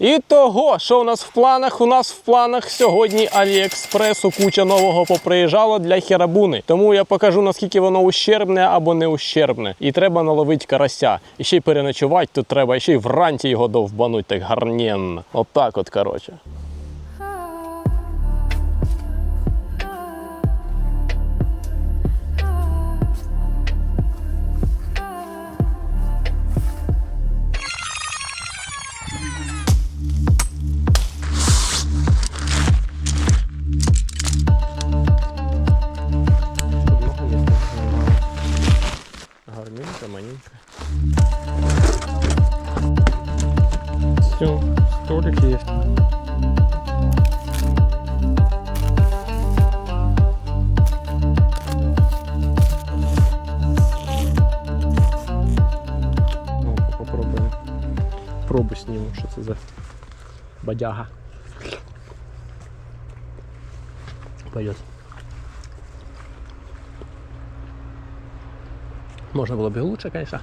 І того, що у нас в планах? У нас в планах сьогодні Аліекспресу куча нового поприїжджало для херабуни. Тому я покажу наскільки воно ущербне або не ущербне. І треба наловити карася. І ще й переночувати тут треба, ще й вранці його довбануть так гарненно. Отак от, коротше. Что это за бодяга. Пойдет. Можна було б і лучше, звісно.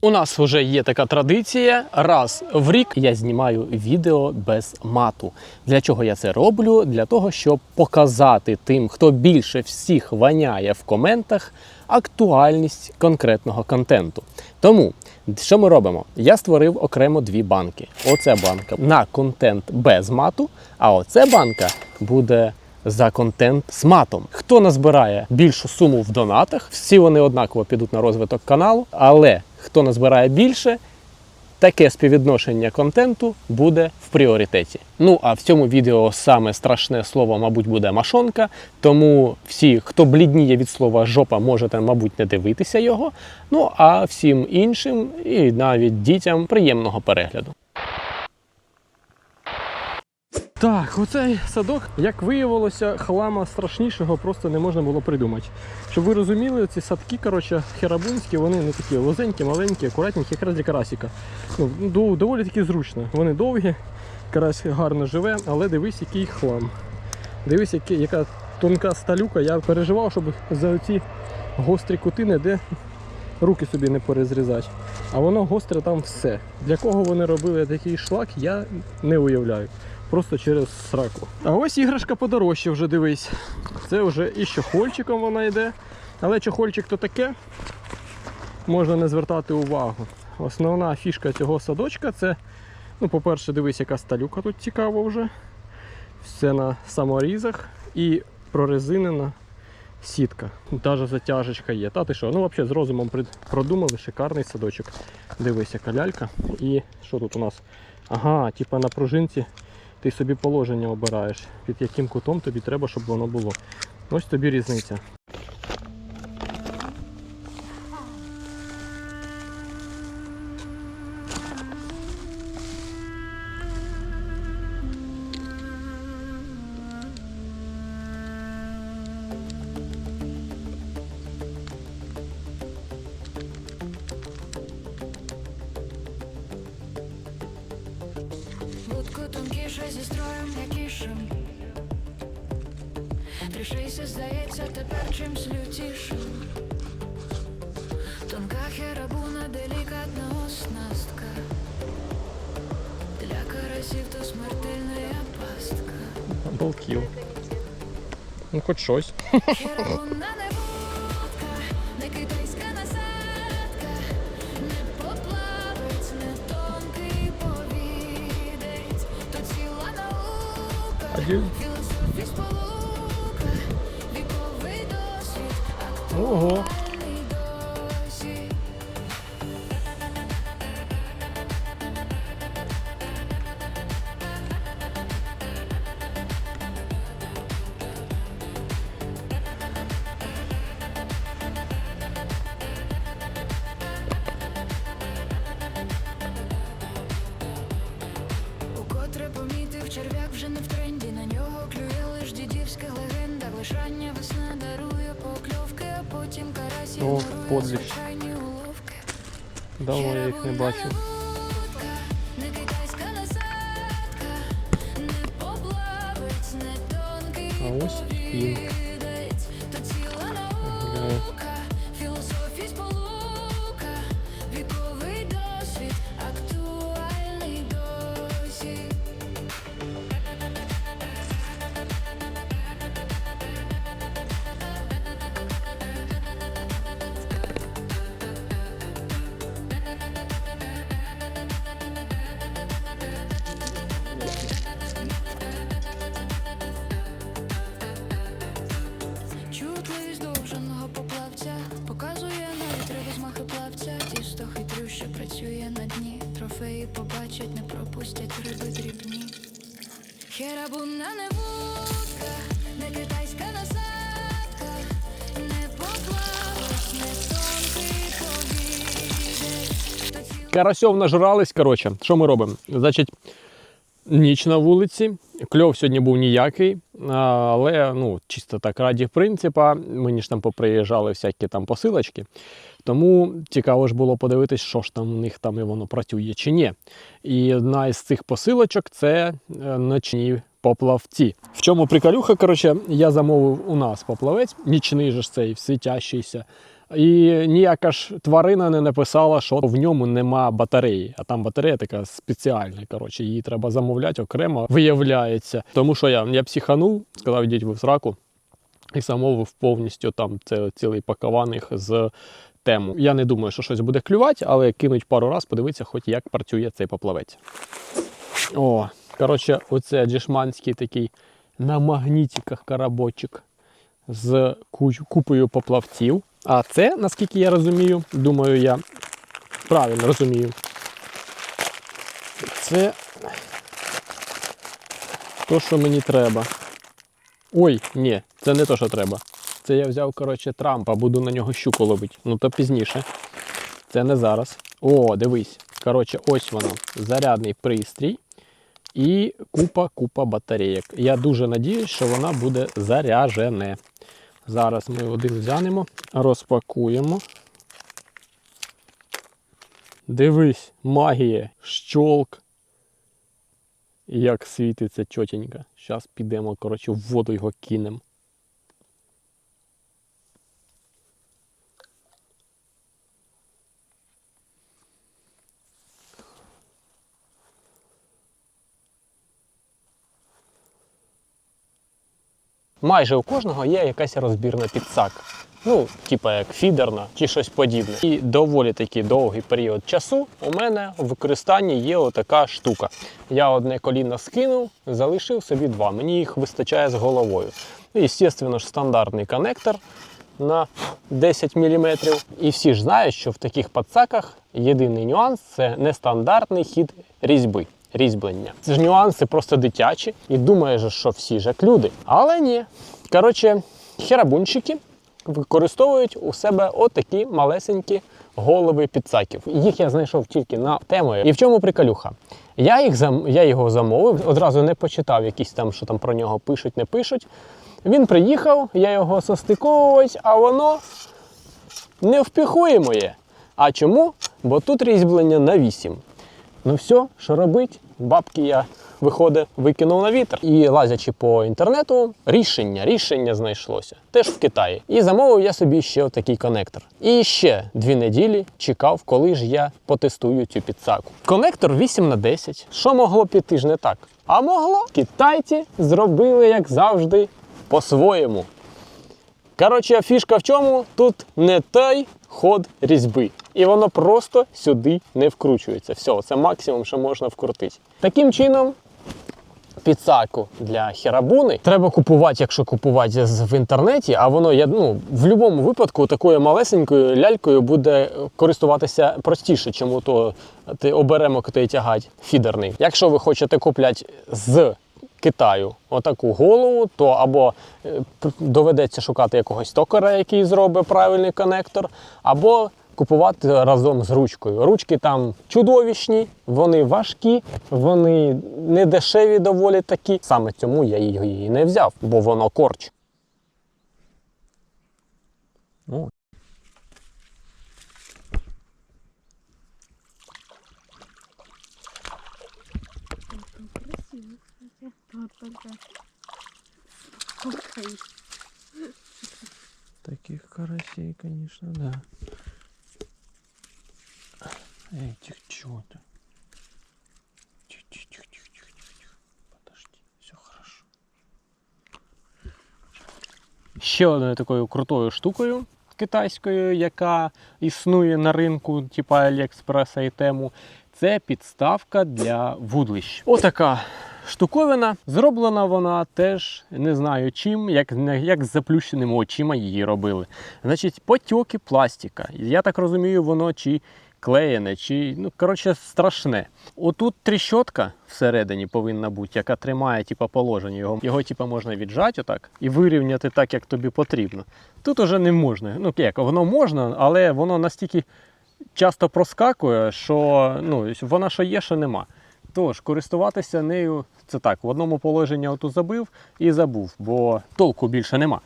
У нас вже є така традиція. Раз в рік я знімаю відео без мату. Для чого я це роблю? Для того, щоб показати тим, хто більше всіх ваняє в коментах, актуальність конкретного контенту. Тому що ми робимо? Я створив окремо дві банки. Оце банка на контент без мату, а оце банка буде за контент з матом. Хто назбирає більшу суму в донатах, всі вони однаково підуть на розвиток каналу, але хто назбирає більше, таке співвідношення контенту буде в пріоритеті. Ну а в цьому відео саме страшне слово, мабуть, буде машонка. Тому всі, хто блідніє від слова жопа, можете, мабуть, не дивитися його. Ну а всім іншим і навіть дітям приємного перегляду. Так, оцей садок, як виявилося, хлама страшнішого просто не можна було придумати. Щоб ви розуміли, ці садки, коротше, херабунські, вони не такі лозенькі, маленькі, акуратненькі, якраз для карасика. Ну, до- доволі таки зручно. Вони довгі, карась гарно живе, але дивись, який хлам. Дивись, який, яка тонка сталюка. Я переживав, щоб за оці гострі кути де руки собі не перезрізати. А воно гостре там все. Для кого вони робили такий шлак, я не уявляю. Просто через сраку. А ось іграшка подорожче вже дивись. Це вже і чохольчиком вона йде. Але чохольчик то таке. Можна не звертати увагу. Основна фішка цього садочка це, ну, по-перше, дивись, яка сталюка тут цікава вже. Все на саморізах і прорезинена сітка. Даже затяжечка є. Та ти що? Ну, взагалі, з розумом продумали шикарний садочок. Дивись, яка лялька. І що тут у нас? Ага, типа на пружинці ти собі положення обираєш, під яким кутом тобі треба, щоб воно було. Ось тобі різниця. тонкіше зі строєм м'якішим Рішися, здається, тепер чимсь лютішим Тонка херабуна, делікатна оснастка Для карасів то смертельна пастка Балків. Ну, хоч щось. Досвід, Ого. черв'як вже не в подвиг. Давно я їх не бачив. Херабуна не вудка, не китайська насадка, не поплавець, не тонкий повідець. Карасьов нажрались, коротше, що ми робимо? Значить, ніч на вулиці, кльов сьогодні був ніякий, але ну, чисто так раді принципа. Мені ж там поприїжджали всякі там посилочки. Тому цікаво ж було подивитись, що ж там у них там і воно працює чи ні. І одна із цих посилочок це е, ночні поплавці. В чому приколюха? Коротше, я замовив у нас поплавець, нічний же ж цей, світящийся. І ніяка ж тварина не написала, що в ньому нема батареї. А там батарея така спеціальна. Коротше, її треба замовляти окремо, виявляється. Тому що я, я психанув, сказав, йдіть ви в сраку. І замовив повністю там це цілий пакованих з тему. Я не думаю, що щось буде клювати, але кинуть пару раз, подивитися, хоч як працює цей поплавець. О, коротше, оце джешманський такий на магнітиках карабочок з купою поплавців. А це, наскільки я розумію, думаю, я правильно розумію. Це то, що мені треба. Ой, ні, це не то, що треба. Це я взяв, коротше, Трампа, буду на нього щуку ловити. Ну то пізніше. Це не зараз. О, дивись. Коротше, ось воно. Зарядний пристрій і купа-купа батарейок. Я дуже надіюсь, що вона буде заряжене. Зараз ми один взянемо, розпакуємо. Дивись, магія, щолк. Як світиться чотенько. Зараз підемо, коротше, в воду його кинемо. Майже у кожного є якась розбірна підсак. Ну, типа як фідерна чи щось подібне. І доволі такий довгий період часу у мене в використанні є отака штука. Я одне коліно скинув, залишив собі два. Мені їх вистачає з головою. Ну, і, звісно ж, стандартний коннектор на 10 мм. І всі ж знають, що в таких подсаках єдиний нюанс це нестандартний хід різьби. Різьблення. Це ж нюанси просто дитячі, і думаєш, що всі ж як люди. Але ні. Коротше, херабунчики використовують у себе отакі малесенькі голови підсаків. Їх я знайшов тільки на тему. І в чому приколюха? Я, їх зам... я його замовив, одразу не почитав якісь там, що там про нього пишуть, не пишуть. Він приїхав, я його состиковував, а воно не впіхує моє. А чому? Бо тут різьблення на 8. Ну все, що робить? Бабки я виходить, викинув на вітер. І лазячи по інтернету, рішення, рішення знайшлося. Теж в Китаї. І замовив я собі ще отакий конектор. І ще дві неділі чекав, коли ж я потестую цю підсаку. Конектор 8 на 10. Що могло піти ж не так? А могло? Китайці зробили, як завжди, по-своєму. Коротше, фішка в чому? Тут не той ход різьби. І воно просто сюди не вкручується. Все, це максимум, що можна вкрутити. Таким чином, підсаку для херабуни треба купувати, якщо купувати в інтернеті, а воно я, ну, в будь-якому випадку такою малесенькою лялькою буде користуватися простіше, чому то ти оберемок ти тягать фідерний. Якщо ви хочете купляти з Китаю отаку голову, то або е, доведеться шукати якогось токара, який зробить правильний конектор, або купувати разом з ручкою. Ручки там чудовищні, вони важкі, вони не дешеві доволі такі. Саме цьому я її не взяв, бо воно корч. Ну. Таких карасей, конечно, да. Тихо, тихо, тихо. Подожди, все хорошо. Ще одною такою крутою штукою китайською, яка існує на ринку, типа Аліекспреса і тему, це підставка для вудлищ. Отака штуковина. Зроблена вона теж не знаю чим, як, як з заплющеними очима її робили. Значить, потьоки пластика. Я так розумію, воно чи склеєне, чи ну коротше страшне. Отут тріщотка всередині повинна бути, яка тримає типа, положення. Його, його типа, можна віджати отак і вирівняти так, як тобі потрібно. Тут уже не можна. Ну як, воно можна, але воно настільки часто проскакує, що ну, вона що є, що нема. Тож, користуватися нею це так, в одному положенні оту забив і забув, бо толку більше нема.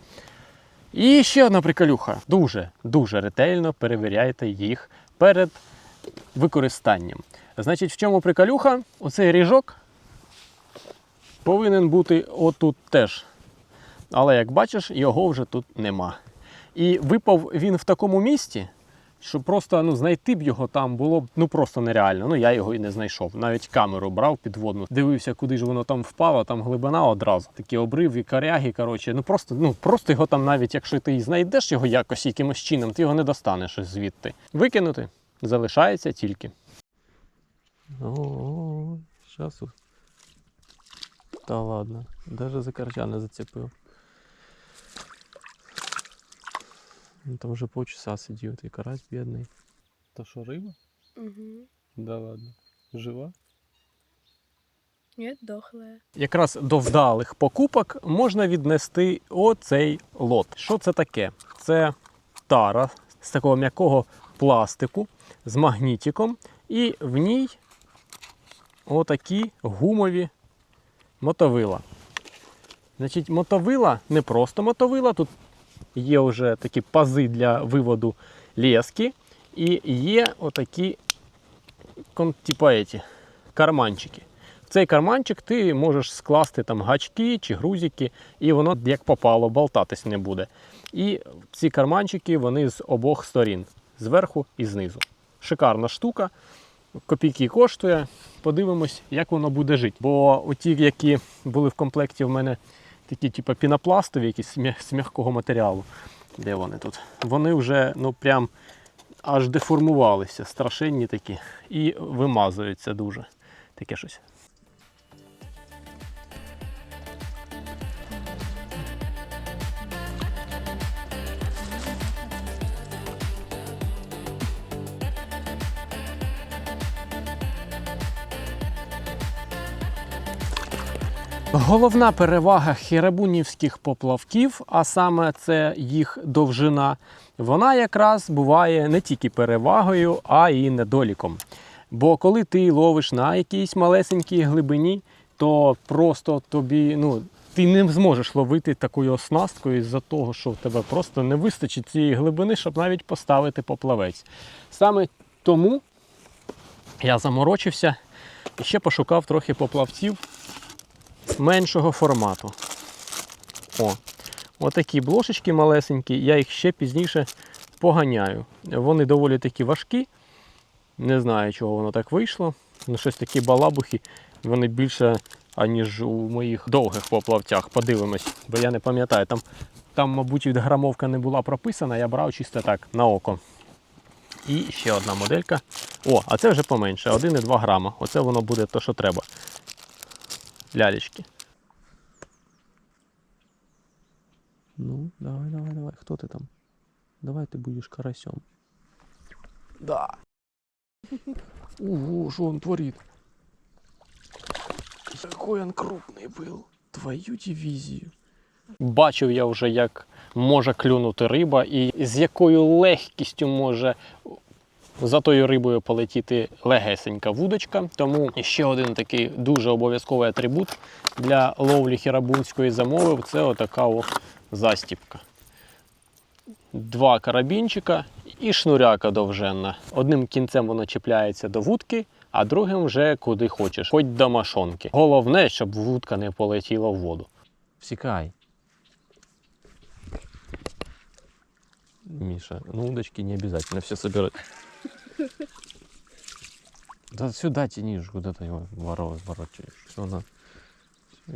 І ще одна приколюха. Дуже, дуже ретельно перевіряйте їх перед використанням. Значить, в чому приколюха? Оцей ріжок повинен бути отут теж. Але як бачиш, його вже тут нема. І випав він в такому місці, що просто ну, знайти б його там було б ну просто нереально. Ну я його і не знайшов. Навіть камеру брав підводну, дивився, куди ж воно там впало, там глибина одразу. Такі обриви, коряги. Коротше, ну просто, ну просто його там, навіть якщо ти знайдеш його якось якимось чином, ти його не достанеш звідти. Викинути залишається тільки. О, зараз. Та ладно, навіть за карча не зацепив. Ну, там вже полчаса сидів, той карась бідний. То що, риба? Угу. Да ладно. Жива? Нет, дохлая. Якраз до вдалих покупок можна віднести оцей лот. Що це таке? Це тара з такого м'якого пластику з магнітиком, і в ній отакі гумові мотовила. Значить, мотовила не просто мотовила, тут є вже такі пази для виводу лески, і є отакі типа еті, карманчики. В цей карманчик ти можеш скласти там гачки чи грузики, і воно як попало, болтатись не буде. І ці карманчики вони з обох сторін, зверху і знизу. Шикарна штука. Копійки коштує. Подивимось, як воно буде жити. Бо оті, які були в комплекті, в мене такі, типу, пінопластові, якісь з м'якого матеріалу. Де вони тут? Вони вже ну прям аж деформувалися, страшенні такі, і вимазуються дуже. Таке щось. Головна перевага херабунівських поплавків, а саме це їх довжина, вона якраз буває не тільки перевагою, а й недоліком. Бо коли ти ловиш на якійсь малесенькій глибині, то просто тобі, ну, ти не зможеш ловити такою оснасткою з-за того, що в тебе просто не вистачить цієї глибини, щоб навіть поставити поплавець. Саме тому я заморочився і ще пошукав трохи поплавців меншого формату. О, отакі блошечки малесенькі, я їх ще пізніше поганяю. Вони доволі такі важкі. Не знаю, чого воно так вийшло. Ну, щось такі балабухи, вони більше, аніж у моїх довгих поплавцях. Подивимось, бо я не пам'ятаю. Там, там, мабуть, від грамовка не була прописана, я брав чисто так на око. І ще одна моделька. О, а це вже поменше, 1,2 грама. Оце воно буде то, що треба. Лялечки. Ну, давай, давай, давай. Хто ти там? Давай ти будеш карасем. Да. Ого, что он творит? Какой он крупный был. Твою дивізію. Бачив я вже, як може клюнути риба, і з якою легкістю може за тою рибою полетіти легесенька вудочка. Тому ще один такий дуже обов'язковий атрибут для ловлі хірабунської замови це отака о застіпка. Два карабінчика і шнуряка довженна. Одним кінцем воно чіпляється до вудки, а другим вже куди хочеш, хоч до машонки. Головне, щоб вудка не полетіла в воду. Всікай. Миша, ну удочки не обязательно все собирать. Да сюда тянешь, куда ты его ворочаешь. Все на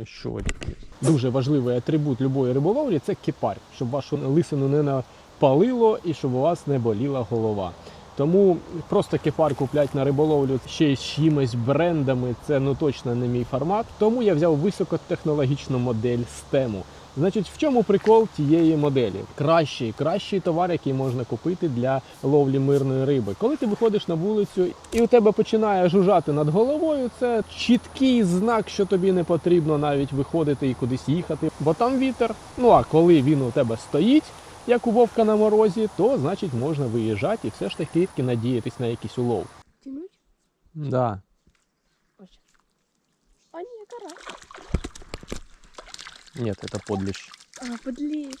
що один. Дуже важливий атрибут любої риболовлі це кипарь, щоб вашу лисину не напалило і щоб у вас не боліла голова. Тому просто кипар куплять на риболовлю ще з чимось брендами, це ну точно не мій формат. Тому я взяв високотехнологічну модель стему. Значить, в чому прикол тієї моделі? Кращий, кращий товар, який можна купити для ловлі мирної риби. Коли ти виходиш на вулицю і у тебе починає жужжати над головою, це чіткий знак, що тобі не потрібно навіть виходити і кудись їхати, бо там вітер. Ну а коли він у тебе стоїть, як у вовка на морозі, то значить можна виїжджати і все ж таки надіятись на якийсь улов. Тянуть? Да. Ось. А ні, карась. Ні, це подліщ. А. Блін.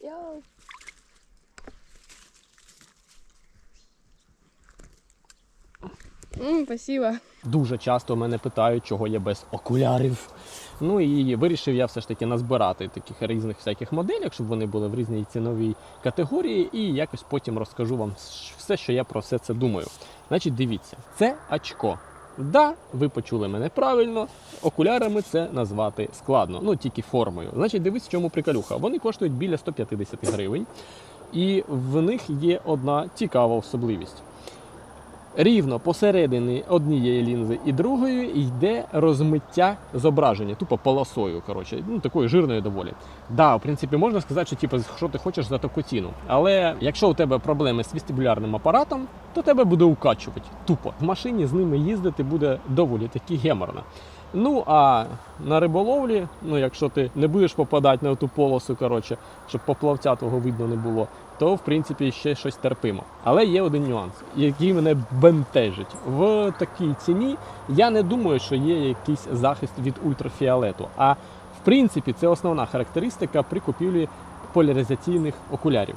Я... Ммм, спасибо. Дуже часто мене питають, чого я без окулярів. Ну і вирішив я все ж таки назбирати таких різних всяких моделей, щоб вони були в різній ціновій категорії, і якось потім розкажу вам все, що я про все це думаю. Значить, дивіться, це очко. Да, ви почули мене правильно. Окулярами це назвати складно, ну тільки формою. Значить, дивись, в чому приколюха. Вони коштують біля 150 гривень, і в них є одна цікава особливість. Рівно посередині однієї лінзи і другої йде розмиття зображення, тупо полосою, коротше, ну такою жирною доволі. Да, в принципі, можна сказати, що типу, що ти хочеш за таку ціну. Але якщо у тебе проблеми з вестибулярним апаратом, то тебе буде укачувати. Тупо в машині з ними їздити буде доволі таки геморно. Ну а на риболовлі, ну якщо ти не будеш попадати на ту полосу, коротше, щоб поплавця того видно не було, то в принципі ще щось терпимо. Але є один нюанс, який мене бентежить. В такій ціні я не думаю, що є якийсь захист від ультрафіолету. А в принципі, це основна характеристика при купівлі поляризаційних окулярів.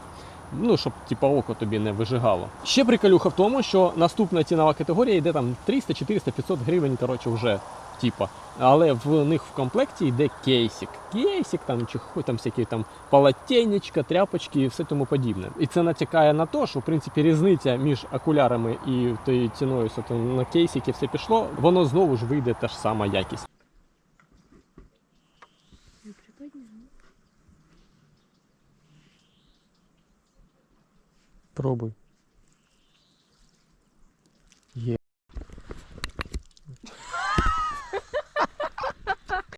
Ну, щоб типа око тобі не вижигало. Ще приколюха в тому, що наступна цінова категорія йде там 300, 400, 500 гривень, коротше, вже типа. Але в них в комплекті йде кейсик. Кейсик там чи там всякі там полотенечка, тряпочки і все тому подібне. І це натякає на те, що в принципі різниця між окулярами і тією ціною, там на кейсики все пішло, воно знову ж вийде та ж сама якість. Пробуй.